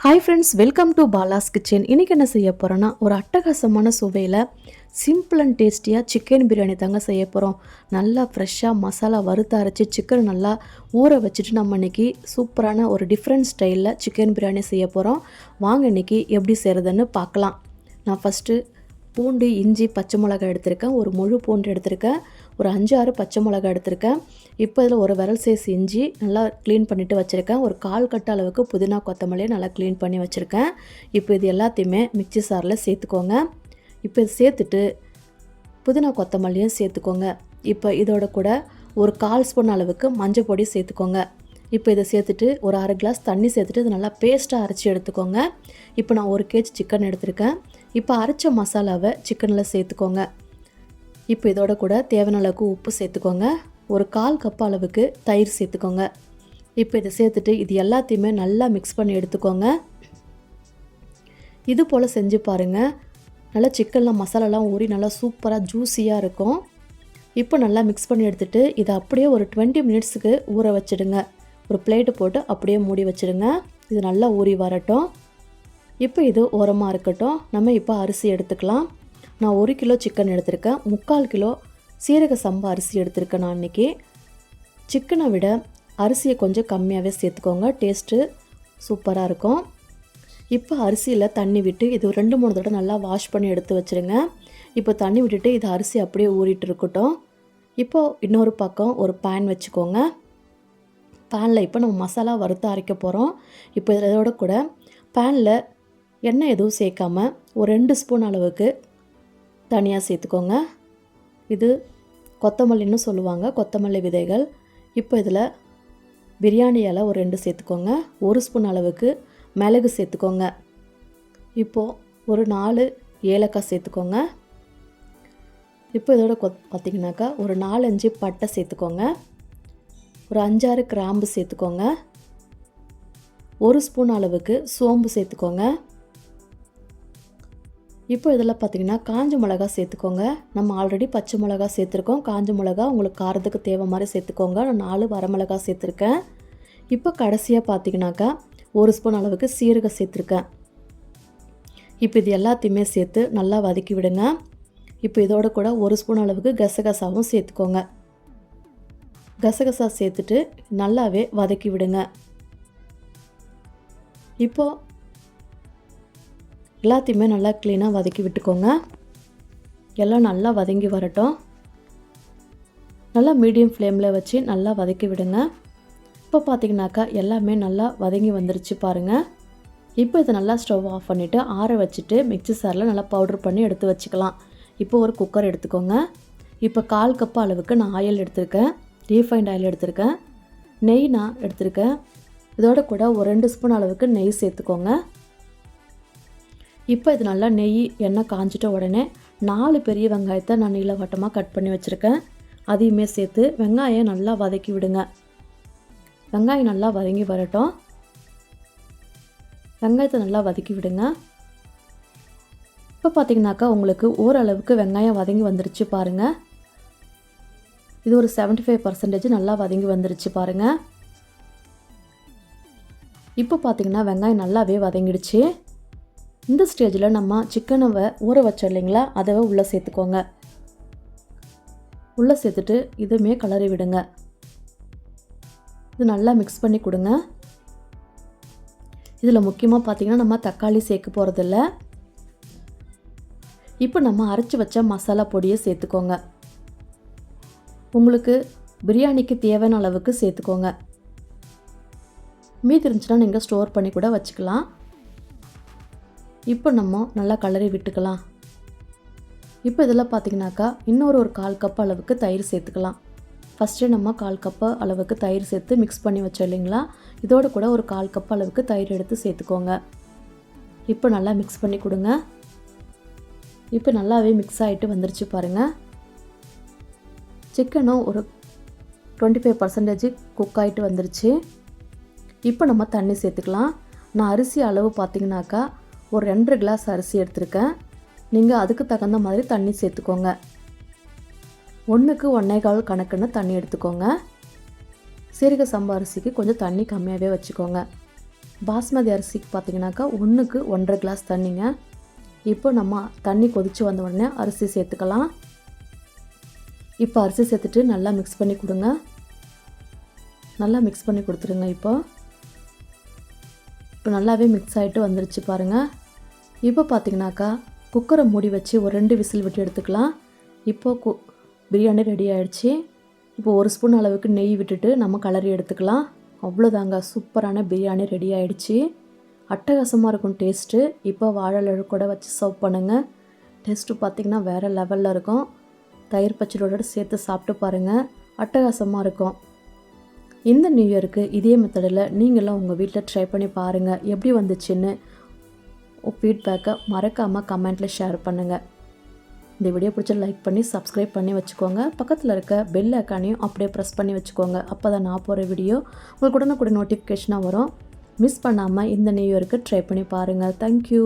Hi friends welcome to Bala's kitchen இன்றைக்கி என்ன செய்ய போகிறோன்னா ஒரு அட்டகாசமான சுவையில் சிம்பிள் அண்ட் டேஸ்டியாக சிக்கன் பிரியாணி தாங்க செய்ய போகிறோம் நல்லா ஃப்ரெஷ்ஷாக மசாலா வறுத்து அரைச்சி சிக்கன் நல்லா ஊற வச்சுட்டு நம்ம இன்றைக்கி சூப்பரான ஒரு டிஃப்ரெண்ட் ஸ்டைலில் சிக்கன் பிரியாணி செய்ய போகிறோம் வாங்க இன்றைக்கி எப்படி செய்கிறதுன்னு பார்க்கலாம். நான் ஃபஸ்ட்டு பூண்டு இஞ்சி பச்சை மிளகாய் எடுத்திருக்கேன். ஒரு முழு பூண்டு எடுத்திருக்கேன். ஒரு அஞ்சு ஆறு பச்சை மிளகாய் எடுத்திருக்கேன். இப்போ இதில் ஒரு விரல் சைஸ் இஞ்சி நல்லா க்ளீன் பண்ணிவிட்டு வச்சுருக்கேன். ஒரு கால் கட்ட அளவுக்கு புதினா கொத்தமல்லியை நல்லா க்ளீன் பண்ணி வச்சுருக்கேன். இப்போ இது எல்லாத்தையுமே மிக்சி சாரில் சேர்த்துக்கோங்க. இப்போ இது சேர்த்துட்டு புதினா கொத்தமல்லியும் சேர்த்துக்கோங்க. இப்போ இதோட கூட ஒரு கால் ஸ்பூன் அளவுக்கு மஞ்சள் பொடி சேர்த்துக்கோங்க. இப்போ இதை சேர்த்துட்டு ஒரு அரை கிளாஸ் தண்ணி சேர்த்துட்டு இது நல்லா பேஸ்ட்டாக அரைச்சி எடுத்துக்கோங்க. இப்போ நான் ஒரு கேஜி சிக்கன் எடுத்திருக்கேன். இப்போ அரைச்ச மசாலாவை சிக்கனில் சேர்த்துக்கோங்க. இப்போ இதோட கூட தேவையான அளவுக்கு உப்பு சேர்த்துக்கோங்க. ஒரு கால் கப் அளவுக்கு தயிர் சேர்த்துக்கோங்க. இப்போ இதை சேர்த்துட்டு இது எல்லாத்தையுமே நல்லா மிக்ஸ் பண்ணி எடுத்துக்கோங்க. இது போல் செஞ்சு பாருங்கள் நல்லா சிக்கனில் மசாலாலாம் ஊறி நல்லா சூப்பராக ஜூஸியாக இருக்கும். இப்போ நல்லா மிக்ஸ் பண்ணி எடுத்துகிட்டு இதை அப்படியே ஒரு டுவெண்ட்டி மினிட்ஸுக்கு ஊற வச்சிடுங்க. ஒரு பிளேட்டு போட்டு அப்படியே மூடி வச்சுடுங்க. இது நல்லா ஊறி வரட்டும். இப்போ இது உரமாக இருக்கட்டும். நம்ம இப்போ அரிசி எடுத்துக்கலாம். நான் ஒரு கிலோ சிக்கன் எடுத்திருக்கேன். முக்கால் கிலோ சீரக சம்பா அரிசி எடுத்திருக்கேன் நான் இன்றைக்கி சிக்கனை விட அரிசியை கொஞ்சம் கம்மியாகவே சேர்த்துக்கோங்க. டேஸ்ட்டு சூப்பராக இருக்கும். இப்போ அரிசியில் தண்ணி விட்டு இது ரெண்டு மூணு தடவை நல்லா வாஷ் பண்ணி எடுத்து வச்சுருங்க. இப்போ தண்ணி விட்டுட்டு இது அரிசி அப்படியே ஊறிட்டு இருக்கட்டும். இப்போது இன்னொரு பக்கம் ஒரு பேன் வச்சுக்கோங்க. பேனில் இப்போ நம்ம மசாலா வறுத்து அரைக்க போகிறோம் இப்போ இதோட கூட பேனில் எண்ணெய் எதுவும் சேர்க்காம ஒரு ரெண்டு ஸ்பூன் அளவுக்கு தனியாக சேர்த்துக்கோங்க. இது கொத்தமல்லின்னு சொல்லுவாங்க கொத்தமல்லி விதைகள். இப்போ இதில் பிரியாணி இலை ஒரு ரெண்டு சேர்த்துக்கோங்க. ஒரு ஸ்பூன் அளவுக்கு மிளகு சேர்த்துக்கோங்க. இப்போது ஒரு நாலு ஏலக்காய் சேர்த்துக்கோங்க. இப்போ இதோட கொ பார்த்திங்கனாக்கா ஒரு நாலஞ்சு பட்டை சேர்த்துக்கோங்க. ஒரு அஞ்சாறு கிராம்பு சேர்த்துக்கோங்க. ஒரு ஸ்பூன் அளவுக்கு சோம்பு சேர்த்துக்கோங்க. இப்போ இதில் பார்த்தீங்கன்னா காஞ்ச மிளகா சேர்த்துக்கோங்க. நம்ம ஆல்ரெடி பச்சை மிளகா சேர்த்துருக்கோம். காஞ்ச மிளகா உங்களுக்கு காரத்துக்கு தேவை மாதிரி சேர்த்துக்கோங்க. நான் நாலு வரமிளகா சேர்த்துருக்கேன். இப்போ கடைசியாக பார்த்தீங்கன்னாக்கா ஒரு ஸ்பூன் அளவுக்கு சீரகம் சேர்த்துருக்கேன். இப்போ இது எல்லாத்தையுமே சேர்த்து நல்லா வதக்கி விடுங்க. இப்போ இதோட கூட ஒரு ஸ்பூன் அளவுக்கு கசகசாவும் சேர்த்துக்கோங்க. கசகசா சேர்த்துட்டு நல்லாவே வதக்கி விடுங்க. இப்போது எல்லாத்தையுமே நல்லா க்ளீனாக வதக்கி விட்டுக்கோங்க. எல்லாம் நல்லா வதங்கி வரட்டும். நல்லா மீடியம் ஃப்ளேமில் வச்சு நல்லா வதக்கி விடுங்க. இப்போ பார்த்தீங்கன்னாக்கா எல்லாமே நல்லா வதங்கி வந்துருச்சு பாருங்கள் இப்போ இதை நல்லா ஸ்டவ் ஆஃப் பண்ணிவிட்டு ஆற வச்சுட்டு மிக்சி சாரில் நல்லா பவுடர் பண்ணி எடுத்து வச்சுக்கலாம். இப்போ ஒரு குக்கர் எடுத்துக்கோங்க. இப்போ கால் கப் அளவுக்கு நான் ஆயில் எடுத்திருக்கேன். ரீஃபைண்ட் ஆயில் எடுத்திருக்கேன். நெய் நான் எடுத்திருக்கேன். இதோட கூட ஒரு ரெண்டு ஸ்பூன் அளவுக்கு நெய் சேர்த்துக்கோங்க. இப்போ இது நல்லா நெய் எண்ணெய் காஞ்சிட்ட உடனே நாலு பெரிய வெங்காயத்தை நான் நீளவட்டமாக கட் பண்ணி வச்சுருக்கேன். அதையுமே சேர்த்து வெங்காயம் நல்லா வதக்கி விடுங்க. வெங்காயம் நல்லா வதங்கி வரட்டும். வெங்காயத்தை நல்லா வதக்கி விடுங்க. இப்போ பார்த்தீங்கன்னாக்கா உங்களுக்கு ஓரளவுக்கு வெங்காயம் வதங்கி வந்துருச்சு பாருங்கள் இது ஒரு செவன்ட்டி ஃபைவ் பர்சன்டேஜ் நல்லா வதங்கி வந்துருச்சு பாருங்கள் இப்போ பார்த்தீங்கன்னா வெங்காயம் நல்லாவே வதங்கிடுச்சு. இந்த ஸ்டேஜில் நம்ம சிக்கனை ஊற வச்சோம் இல்லைங்களா? அதை உள்ளே சேர்த்துக்கோங்க. உள்ளே சேர்த்துட்டு இதுவுமே கலரி விடுங்க. இது நல்லா மிக்ஸ் பண்ணி கொடுங்க. இதில் முக்கியமாக பார்த்தீங்கன்னா நம்ம தக்காளி சேர்க்க போகிறதில்ல இப்போ நம்ம அரைச்சி வச்ச மசாலா பொடியை சேர்த்துக்கோங்க. உங்களுக்கு பிரியாணிக்கு தேவையான அளவுக்கு சேர்த்துக்கோங்க. மீதி இருந்துச்சுன்னா நீங்கள் ஸ்டோர் பண்ணி கூட வச்சுக்கலாம். இப்போ நம்ம நல்லா கலரி விட்டுக்கலாம். இப்போ இதில் பார்த்தீங்கனாக்கா இன்னொரு ஒரு கால் கப் அளவுக்கு தயிர் சேர்த்துக்கலாம். ஃபஸ்ட்டு நம்ம கால் கப்பு அளவுக்கு தயிர் சேர்த்து மிக்ஸ் பண்ணி வச்சோம் இல்லைங்களா? இதோடு கூட ஒரு கால் கப் அளவுக்கு தயிர் எடுத்து சேர்த்துக்கோங்க. இப்போ நல்லா மிக்ஸ் பண்ணி கொடுங்க. இப்போ நல்லாவே மிக்ஸ் ஆகிட்டு வந்துருச்சு பாருங்கள் சிக்கனும் ஒரு டுவெண்ட்டி ஃபைவ் பர்சன்டேஜ் குக் ஆகிட்டு வந்துருச்சு. இப்போ நம்ம தண்ணி சேர்த்துக்கலாம். நான் அரிசி அளவு பார்த்தீங்கன்னாக்கா ஒரு ரெண்டரை கிளாஸ் அரிசி எடுத்திருக்கேன். நீங்கள் அதுக்கு தகுந்த மாதிரி தண்ணி சேர்த்துக்கோங்க. ஒன்றுக்கு ஒன்றே கால் கணக்குன்னு தண்ணி எடுத்துக்கோங்க. சீரக சம்பா அரிசிக்கு கொஞ்சம் தண்ணி கம்மியாகவே வச்சுக்கோங்க. பாஸ்மதி அரிசிக்கு பார்த்தீங்கன்னாக்கா ஒன்றுக்கு ஒன்றரை கிளாஸ் தண்ணிங்க. இப்போ நம்ம தண்ணி கொதித்து வந்த உடனே அரிசி சேர்த்துக்கலாம். இப்போ அரிசி சேர்த்துட்டு நல்லா மிக்ஸ் பண்ணி கொடுங்க. நல்லா மிக்ஸ் பண்ணி கொடுத்துருங்க இப்போ. இப்போ நல்லாவே மிக்ஸ் ஆகிட்டு வந்துருச்சு பாருங்கள் இப்போ பார்த்தீங்கன்னாக்கா குக்கரை மூடி வச்சு ஒரு ரெண்டு விசில் விட்டு எடுத்துக்கலாம். இப்போது கு பிரியாணி ரெடி ஆகிடுச்சி இப்போ ஒரு ஸ்பூன் அளவுக்கு நெய் விட்டுட்டு நம்ம கலரி எடுத்துக்கலாம். அவ்வளோதாங்க சூப்பரான பிரியாணி ரெடி ஆகிடுச்சி அட்டகாசமாக இருக்கும் டேஸ்ட்டு. இப்போ வாழை கூட வச்சு சர்வ் பண்ணுங்கள் டேஸ்ட்டு பார்த்திங்கன்னா வேறு லெவலில் இருக்கும். தயிர் பச்சடியோட சேர்த்து சாப்பிட்டு பாருங்கள் அட்டகாசமாக இருக்கும். இந்த நியூ இயருக்கு இதே மெத்தடில் நீங்களும் உங்கள் வீட்டில் ட்ரை பண்ணி பாருங்கள் எப்படி வந்துச்சுன்னு ஃபீட்பேக்கை மறக்காமல் கமெண்ட்டில் ஷேர் பண்ணுங்கள் இந்த வீடியோ பிடிச்ச லைக் பண்ணி சப்ஸ்கிரைப் பண்ணி வச்சுக்கோங்க. பக்கத்தில் இருக்க பெல் ஐக்கானையும் அப்படியே ப்ரெஸ் பண்ணி வச்சுக்கோங்க. அப்போ தான் நான் போகிற வீடியோ உங்களுக்கு உடனுக்குடன் நோட்டிஃபிகேஷனாக வரும். மிஸ் பண்ணாமல் இந்த நியூ இயருக்கு ட்ரை பண்ணி பாருங்கள் தேங்க்யூ